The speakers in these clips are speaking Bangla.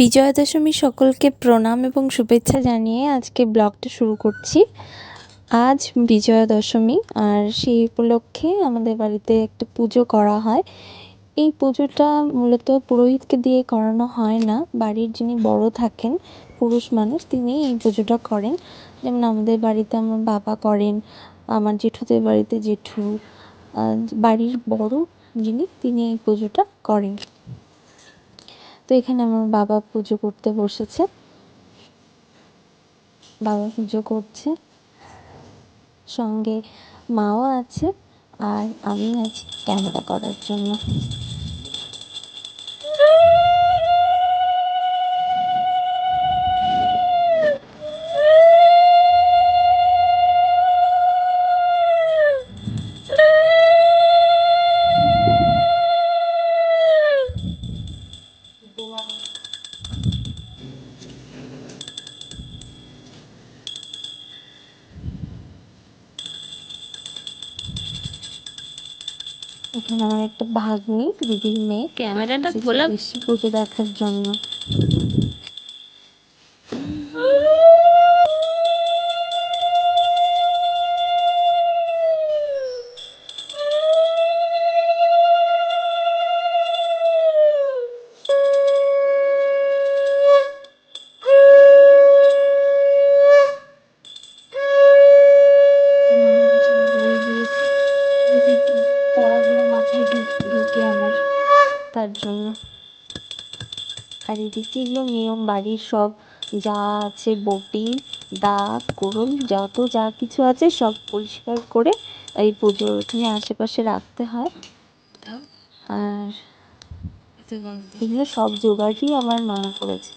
বিজয়া দশমী সকলকে প্রণাম এবং শুভেচ্ছা জানিয়ে আজকে ব্লগটা শুরু করছি। আজ বিজয়া দশমী আর সেই উপলক্ষে আমাদের বাড়িতে একটা পুজো করা হয়। এই পুজোটা মূলত পুরোহিতকে দিয়ে করানো হয় না, বাড়ির যিনি বড় থাকেন, পুরুষ মানুষ, তিনি এই পুজোটা করেন। যেমন আমাদের বাড়িতে আমার বাবা করেন, আমার জেঠুদের বাড়িতে জেঠু বাড়ির বড় যিনি, তিনি এই পুজোটা করেন। তো এখানে আমার বাবা পুজো করতে বসেছে। বাবা পুজো করছে। সঙ্গে মাও আছে আর আমি আছি ক্যামেরা করার জন্য। এখানে আমার একটা ভাগ্নি দিদির মেয়ে। ক্যামেরাটা খোলা বেশি করে দেখার জন্য। তার জন্য। আর এদিকে এগুলো নিয়ম বাড়ির সব যা আছে বটি দা কোরল যত যা কিছু আছে সব পরিষ্কার করে এই পুজোর ওখানে আশেপাশে রাখতে হয়। আর এগুলো সব জোগাড়ই আমার মা করেছে।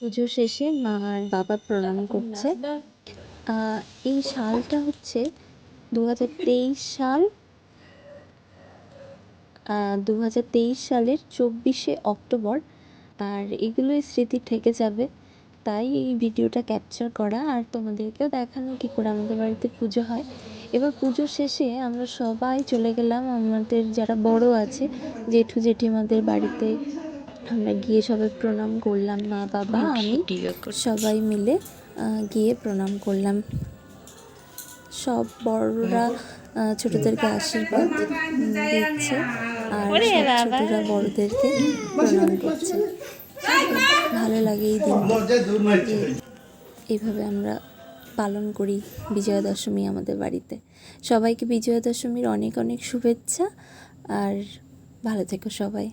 পুজো শেষে মা আর বাবা প্রণাম করছে। এই শালটা হচ্ছে দু হাজার তেইশ সাল দু হাজার তেইশ সালের চব্বিশে অক্টোবর। আর এগুলোই স্মৃতি থেকে যাবে। তাই এই ভিডিওটা ক্যাপচার করা। আর তোমাদেরকেও দেখানো কী করে আমাদের বাড়িতে পুজো হয়। এবার পুজো শেষে আমরা সবাই চলে গেলাম। আমাদের যারা বড় আছে জেঠু জেঠিমাদের বাড়িতে আমরা গিয়ে সবাই প্রণাম করলাম মা বাবা আমি সবাই মিলে গিয়ে প্রণাম করলাম। সব বড়রা ছোটদেরকে আশীর্বাদ দিচ্ছে আর সব ছোটরা বড়দেরকে প্রণাম করছে। ভালো লাগে এই দিনটা। এইভাবে আমরা পালন করি বিজয়া দশমী আমাদের বাড়িতে। সবাইকে বিজয়া দশমীর অনেক অনেক শুভেচ্ছা আর ভালো থেকো সবাই।